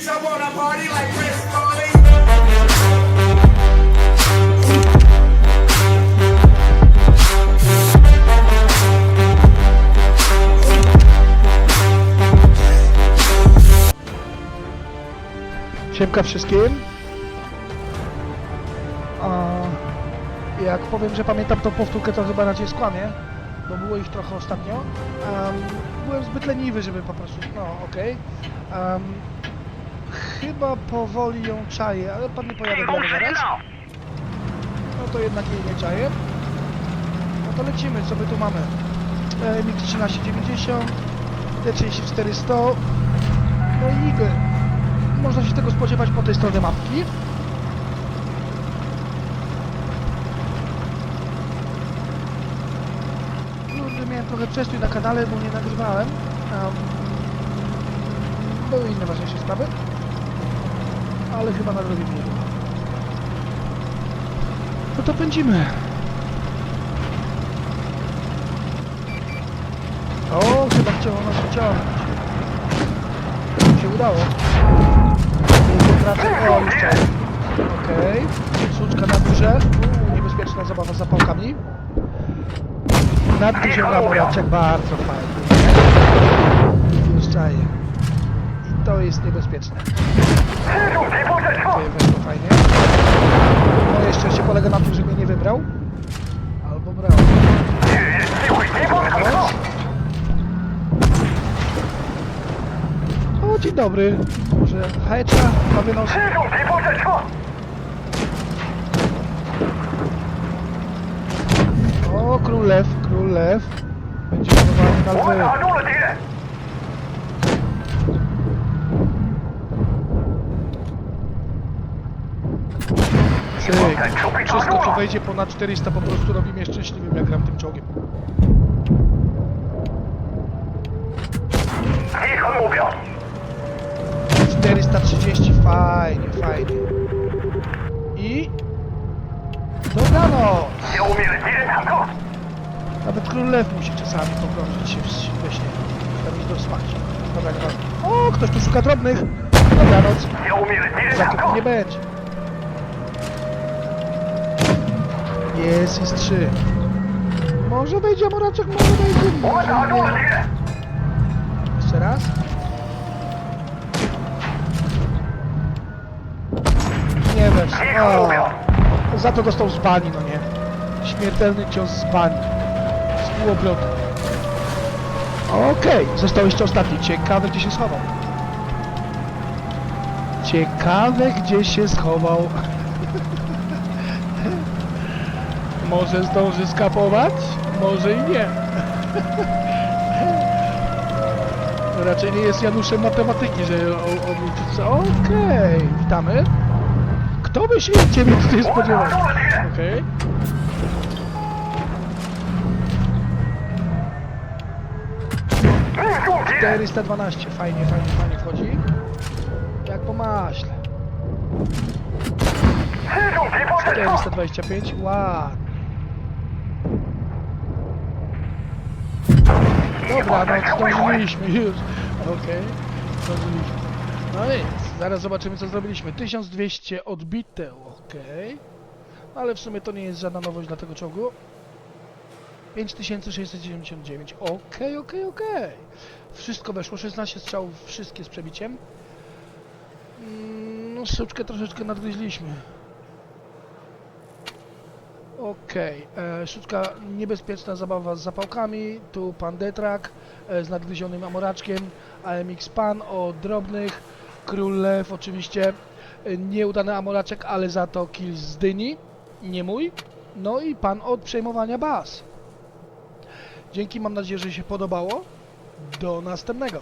bitch. Siemka wszystkim. A, jak powiem, że pamiętam tą powtórkę, to chyba raczej skłamię, bo było ich trochę ostatnio. Em, byłem zbyt leniwy, żeby po prostu... No, okej. Em, chyba powoli ją czaję, ale pan nie pojadę lewo zaraz. No to jednak jej nie czaję. No to lecimy, co my tu mamy? E, MX 1390, T34 100, no i Eagle można się tego spodziewać po tej stronie mapki. Miałem trochę przestój na kanale, bo nie nagrywałem. Um, były inne ważniejsze sprawy. Ale chyba nadrobimy je. No to pędzimy. O, chyba chciało nas wyciągnąć. się udało. Wracaj, o, już. Okej. Suczka na górze. Uuu, niebezpieczna zabawa z zapałkami. Nad guziem na moraczek, bardzo fajnie. Czaję. I to jest niebezpieczne. Weszło fajnie. Moje szczęście polega na tym, że mnie nie wybrał. Albo brał. O, dzień dobry. Może hajcza, nowy nos. O, król lew, król lew. Będzie budowany na Wszystko, co wejdzie ponad 400 po prostu robi mnie szczęśliwym, jak gram tym czołgiem. 430, fajnie, fajnie. I... Dobranoc! Nawet król lew musi czasami pogrążyć się we śnie. Tam iść do spać. Dobra, dobra. O, ktoś tu szuka drobnych. Dobranoc. Zakupu nie będzie. Jest, jest trzy. Może wejdzie Amoraczek, może wejdzie, może nie. Jeszcze raz. Nie wesz. O, za to dostał z bani, no nie. Śmiertelny cios z bani. Z półobrotu. Okej, został jeszcze ostatni. Ciekawe, gdzie się schował. Ciekawe, gdzie się schował. Może zdąży skapować? Może i nie. Raczej nie jest Januszem matematyki, że on liczy co. Okej, witamy. Kto by się ciebie tutaj spodziewał? Okej. 412, fajnie, fajnie, fajnie wchodzi. Jak po maśle. 425, ładnie. Dobra, no zdążyliśmy już. Okej, zdążyliśmy. No nic, zaraz zobaczymy co zrobiliśmy. 1200 odbite, okej. Ale w sumie to nie jest żadna nowość dla tego czołgu. 5679, okej, okej, okej. Wszystko weszło, 16 strzałów, wszystkie z przebiciem. Mm, No, suczkę troszeczkę nadgryźliśmy. Okej, okay. sztuczka niebezpieczna zabawa z zapałkami, tu pan Detrak e, z nadgryzionym amoraczkiem, AMX Pan o drobnych, Król Lew oczywiście, e, nieudany amoraczek, ale za to kill z dyni, nie mój, no i pan od przejmowania baz. Dzięki, mam nadzieję, że się podobało, do następnego.